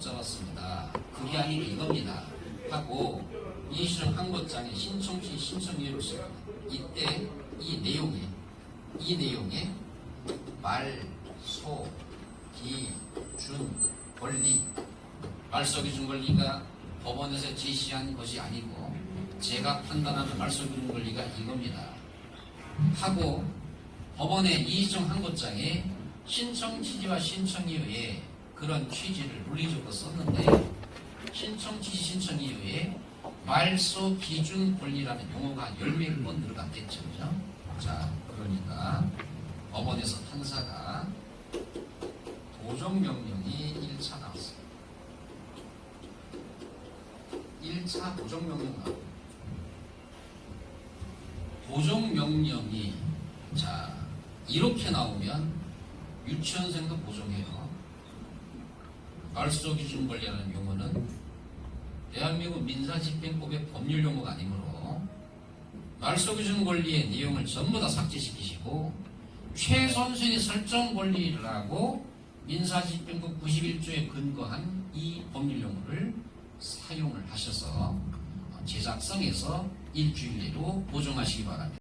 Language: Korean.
잡았습니다. 그게 아니고 이겁니다. 하고 이시정 항거장에 신청시 신청이유를 씁니다. 이때 이 내용에 이 내용에 말, 소, 기, 준, 권리 말소 기준 권리가 법원에서 제시한 것이 아니고 제가 판단하는 말소 기준 권리가 이겁니다. 하고 법원의 이의정 항고장에 신청 취지와 신청 이유에 그런 취지를 논리적으로 썼는데 신청 취지 신청 이유에 말소 기준 권리라는 용어가 한 10몇 번 들어갔겠죠. 그죠? 자, 그러니까 법원에서 판사가 도정 명령이 1차 나왔어요. 1차 도정 명령 나왔고 보정명령이 자 이렇게 나오면 유치원생도 보정해요. 말소 기준 권리라는 용어는 대한민국 민사집행법의 법률 용어가 아니므로 말소 기준 권리의 내용을 전부 다 삭제시키시고 최선순위 설정 권리라고 민사집행법 91조에 근거한 이 법률 용어를 사용을 하셔서 제작성에서 일주일 내로 보정하시기 바랍니다.